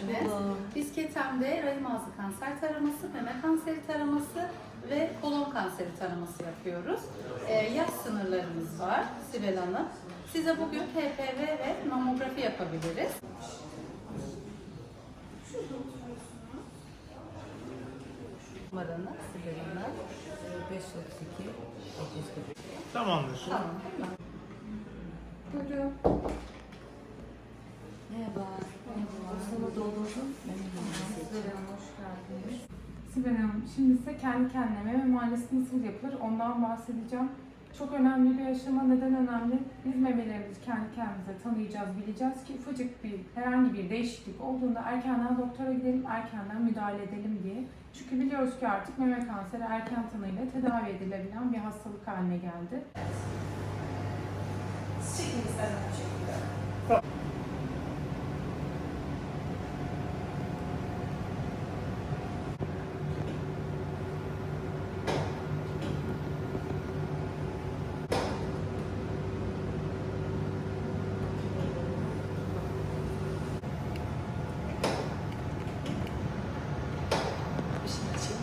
buldum. Biz Ketem'de rahim ağzı kanser taraması, meme kanseri taraması ve kolon kanseri taraması yapıyoruz. Ee, yaş sınırlarımız var Sibel Hanım. Size bugün HPV ve mamografi yapabiliriz. Numaranı Sibel Hanım. 532 840. Tamamdır. Tamam değil mi? Buyurun. Merhaba. Sana doldurdum. Sibel Hanım, şimdi size kendi kendine meme muayenesi nasıl yapılır ondan bahsedeceğim. Çok önemli bir aşama. Neden önemli? Biz memelerimizi kendi kendimize tanıyacağız, bileceğiz ki ufacık bir herhangi bir değişiklik olduğunda erkenden doktora gidelim, erkenden müdahale edelim diye. Çünkü biliyoruz ki artık meme kanseri erken tanıyla tedavi edilebilen bir hastalık haline geldi. Çekin istedim bu şekilde. Bir şey açayım.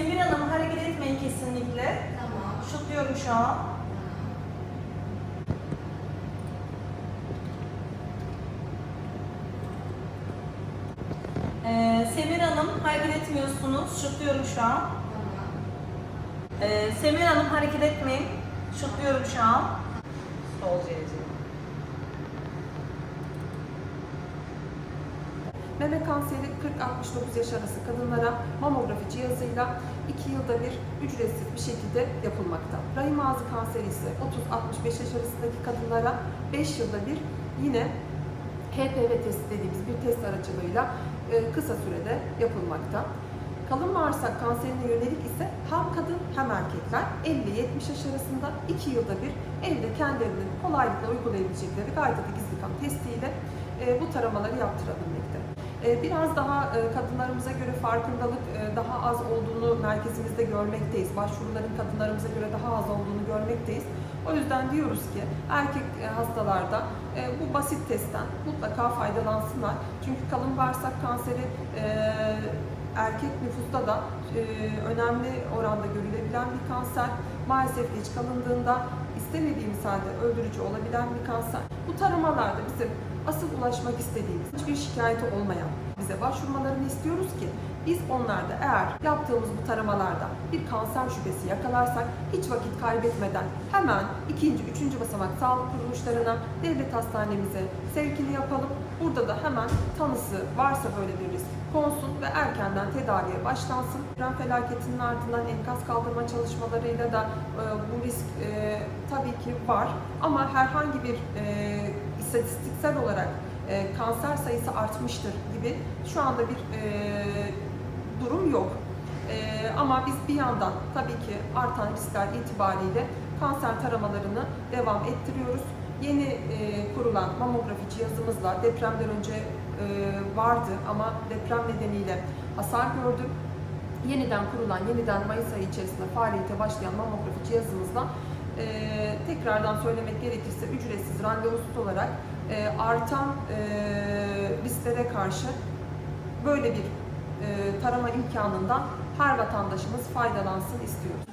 Semir Hanım hareket etmeyin kesinlikle. Tamam. Şutluyorum şu an. Ee, Semir Hanım hareket etmiyorsunuz. Şutluyorum şu an. Tamam. Ee, Semir Hanım hareket etmeyin. Şutluyorum şu an. Sol CC. Meme kanseri 40-69 yaş arası kadınlara mamografi cihazıyla 2 yılda bir ücretsiz bir şekilde yapılmakta. Rahim ağzı kanseri ise 30-65 yaş arasındaki kadınlara 5 yılda bir yine HPV testi dediğimiz bir test aracılığıyla e, kısa sürede yapılmakta. Kalın bağırsak kanserine yönelik ise hem kadın hem erkekler 50-70 yaş arasında 2 yılda bir evde kendilerinin kolaylıkla uygulayabilecekleri gayet gizli kan testiyle e, bu taramaları yaptırabilmekte. E, Biraz daha e, kadınlarımıza göre farkındalık e, daha az olduğunu merkezimizde görmekteyiz. Başvuruların kadınlarımıza göre daha az olduğunu görmekteyiz. O yüzden diyoruz ki erkek e, hastalarda bu basit testten mutlaka faydalansınlar. Çünkü kalın bağırsak kanseri erkek nüfusta da önemli oranda görülebilen bir kanser. Maalesef geç kalındığında istemediğimiz halde öldürücü olabilen bir kanser. Bu taramalarda bizim asıl ulaşmak istediğimiz hiçbir şikayeti olmayan bize başvurmalarını istiyoruz ki biz onlarda eğer yaptığımız bu taramalarda bir kanser şüphesi yakalarsak hiç vakit kaybetmeden hemen ikinci, üçüncü basamak sağlık kuruluşlarına, devlet hastanemize sevkini yapalım. Burada da hemen tanısı varsa böyle bir risk konsun ve erkenden tedaviye başlansın. Deprem felaketinin ardından enkaz kaldırma çalışmalarıyla da e, bu risk e, tabii ki var ama herhangi bir e, istatistiksel olarak e, kanser sayısı artmıştır gibi şu anda bir e, durum yok. E, ama biz bir yandan tabii ki artan riskler itibariyle kanser taramalarını devam ettiriyoruz. Yeni e, kurulan mamografi cihazımızla depremden önce e, vardı ama deprem nedeniyle hasar gördü. Yeniden kurulan, yeniden Mayıs ayı içerisinde faaliyete başlayan mamografi cihazımızla e, tekrardan söylemek gerekirse ücretsiz randevusuz olarak e, artan e, risklere karşı böyle bir e, tarama imkanından her vatandaşımız faydalansın istiyoruz.